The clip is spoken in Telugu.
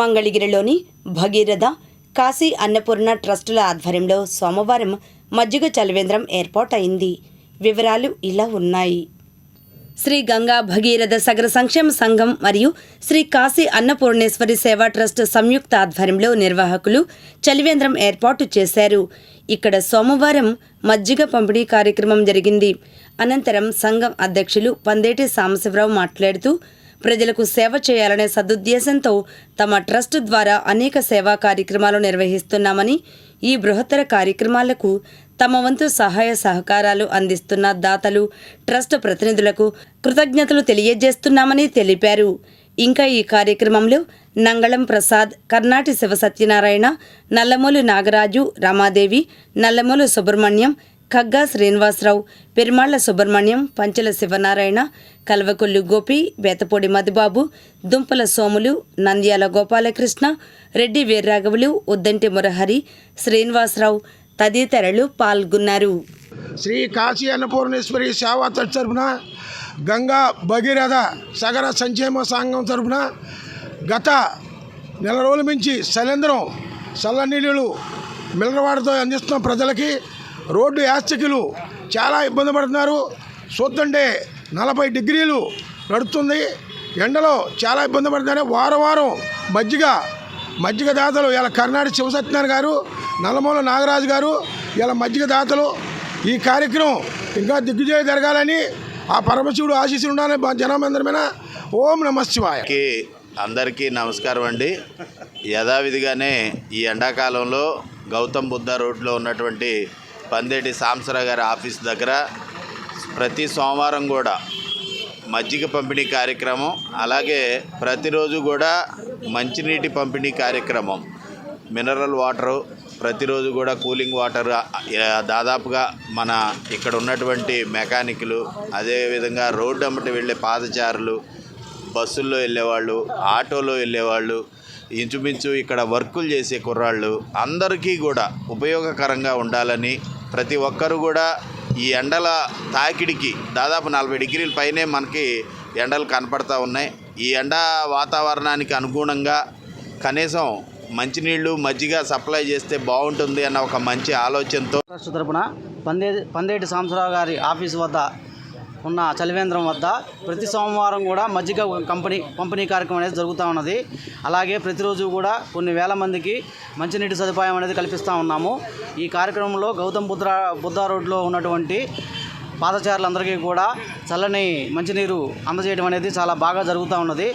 మంగళగిరిలోని భగీరథ కాశీ అన్నపూర్ణ ట్రస్టుల ఆధ్వర్యంలో సోమవారం మజ్జిగ చలివేంద్రం ఏర్పాటైంది వివరాలు ఇలా ఉన్నాయి. శ్రీ గంగా భగీరథ సగర సంక్షేమ సంఘం మరియు శ్రీ కాశీ అన్నపూర్ణేశ్వరి సేవా ట్రస్ట్ సంయుక్త ఆధ్వర్యంలో నిర్వాహకులు చలివేంద్రం ఏర్పాటు చేశారు. ఇక్కడ సోమవారం మజ్జిగ పంపిణీ కార్యక్రమం జరిగింది. అనంతరం సంఘం అధ్యక్షులు పందేటి సాంబశివరావు మాట్లాడుతూ ప్రజలకు సేవ చేయాలనే సదుద్దేశంతో తమ ట్రస్ట్ ద్వారా అనేక సేవా కార్యక్రమాలు నిర్వహిస్తున్నామని ఈ బృహత్తర కార్యక్రమాలకు తమ వంతు సహాయ సహకారాలు అందిస్తున్న దాతలు ట్రస్ట్ ప్రతినిధులకు కృతజ్ఞతలు తెలియజేస్తున్నామని తెలిపారు. ఇంకా ఈ కార్యక్రమంలో నంగళం ప్రసాద్ కర్ణాటి శివ సత్యనారాయణ నల్లమూలు నాగరాజు రమాదేవి నల్లమూలు సుబ్రహ్మణ్యం కగ్గా శ్రీనివాసరావు పెరిమాళ్ళ సుబ్రహ్మణ్యం పంచల శివనారాయణ కల్వకొల్లు గోపి బేతపూడి మధుబాబు దుంపల సోములు నంద్యాల గోపాలకృష్ణ రెడ్డి వీర్రాఘవులు ఉద్దంటి మురహరి శ్రీనివాసరావు తదితరులు పాల్గొన్నారు. శ్రీ కాశీ అన్నపూర్ణేశ్వరి సేవా ట్రస్ట్ తరపున గంగా భగీరథ సగర సంక్షేమ సంఘం తరపున గత నెల రోజుల నుంచి శైలేంద్రం చల్లనీళ్ళు మిల్లరవాడతో అందిస్తున్న ప్రజలకి రోడ్డు యాచకులు చాలా ఇబ్బంది పడుతున్నారు. చూస్తుంటే నలభై డిగ్రీలు నడుస్తుంది. ఎండలో చాలా ఇబ్బంది పడుతున్నారు. వారం వారం మజ్జిగ మజ్జిగ దాతలు ఇలా కర్ణాటక శివసత్యనారాయణ గారు నల్లమూల నాగరాజు గారు ఇలా మజ్జిగ దాతలు ఈ కార్యక్రమం ఇంకా దిగ్విజయ జరగాలని ఆ పరమశివుడు ఆశీస్సులు ఉండాలని జనమందరమైన ఓం నమ శివాయ. అందరికీ అందరికీ నమస్కారం అండి. యథావిధిగానే ఈ ఎండాకాలంలో గౌతమ్ బుద్ధ రోడ్లో ఉన్నటువంటి పందేటి సాంసరావు గారి ఆఫీస్ దగ్గర ప్రతి సోమవారం కూడా మజ్జిగ పంపిణీ కార్యక్రమం అలాగే ప్రతిరోజు కూడా మంచినీటి పంపిణీ కార్యక్రమం. మినరల్ వాటరు ప్రతిరోజు కూడా కూలింగ్ వాటర్ దాదాపుగా మన ఇక్కడ ఉన్నటువంటి మెకానిక్లు అదేవిధంగా రోడ్డు అమ్మటి వెళ్ళే పాదచారులు బస్సుల్లో వెళ్ళేవాళ్ళు ఆటోలో వెళ్ళేవాళ్ళు ఇంచుమించు ఇక్కడ వర్కులు చేసే కుర్రాళ్ళు అందరికీ కూడా ఉపయోగకరంగా ఉండాలని ప్రతి ఒక్కరు కూడా ఈ ఎండల తాకిడికి దాదాపు నలభై డిగ్రీల పైనే మనకి ఎండలు కనపడతా ఉన్నాయి. ఈ ఎండ వాతావరణానికి అనుగుణంగా కనీసం మంచినీళ్ళు మజ్జిగ సప్లై చేస్తే బాగుంటుంది అన్న ఒక మంచి ఆలోచనతో ట్రస్ట్ తరపున పందే పందేటి సాంబశివరావు గారి ఆఫీస్ వద్ద ఉన్న చలివేంద్రం వద్ద ప్రతి సోమవారం కూడా మజ్జిగ కంపెనీ పంపిణీ కార్యక్రమం అనేది జరుగుతూ ఉన్నది. అలాగే ప్రతిరోజు కూడా కొన్ని వేల మందికి మంచినీటి సదుపాయం అనేది కల్పిస్తూ ఉన్నాము. ఈ కార్యక్రమంలో గౌతమ్ బుద్ధ బుద్ధ రోడ్లో ఉన్నటువంటి పాదచారులందరికీ కూడా చల్లని మంచినీరు అందజేయడం అనేది చాలా బాగా జరుగుతూ ఉన్నది.